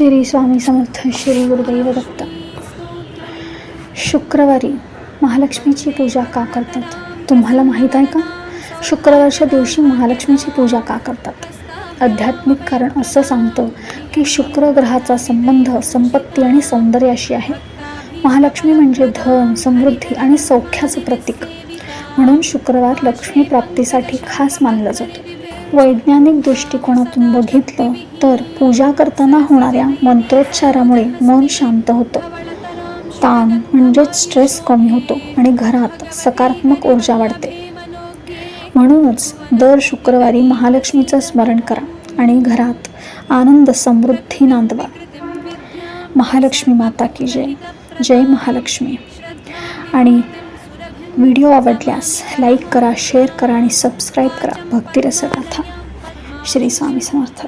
श्री स्वामी समर्थ श्री गुरुदैव दत्त. शुक्रवारी महालक्ष्मीची पूजा का करतात? तुम्हाला माहीत आहे का? शुक्रवारच्या दिवशी महालक्ष्मीची पूजा का करतात? आध्यात्मिक कारण असं सांगतं की शुक्र ग्रहाचा संबंध संपत्ती आणि सौंदर्याशी आहे. महालक्ष्मी म्हणजे धन समृद्धी आणि सौख्याचं प्रतीक. म्हणून शुक्रवार लक्ष्मी प्राप्तीसाठी खास मानला जातो. वैज्ञानिक दृष्टिकोनातून बघितलं तर पूजा करताना होणाऱ्या मंत्रोच्चारामुळे मन शांत होतं. ताण म्हणजेच स्ट्रेस कमी होतो आणि घरात सकारात्मक ऊर्जा वाढते. म्हणूनच दर शुक्रवारी महालक्ष्मीचं स्मरण करा आणि घरात आनंद समृद्धी नांदवा. महालक्ष्मी माता की जय. जय महालक्ष्मी. आणि व्हिडिओ आवडल्यास लाईक करा शेअर करा आणि सबस्क्राईब करा. भक्तिरसगाथा श्री स्वामी समर्थ.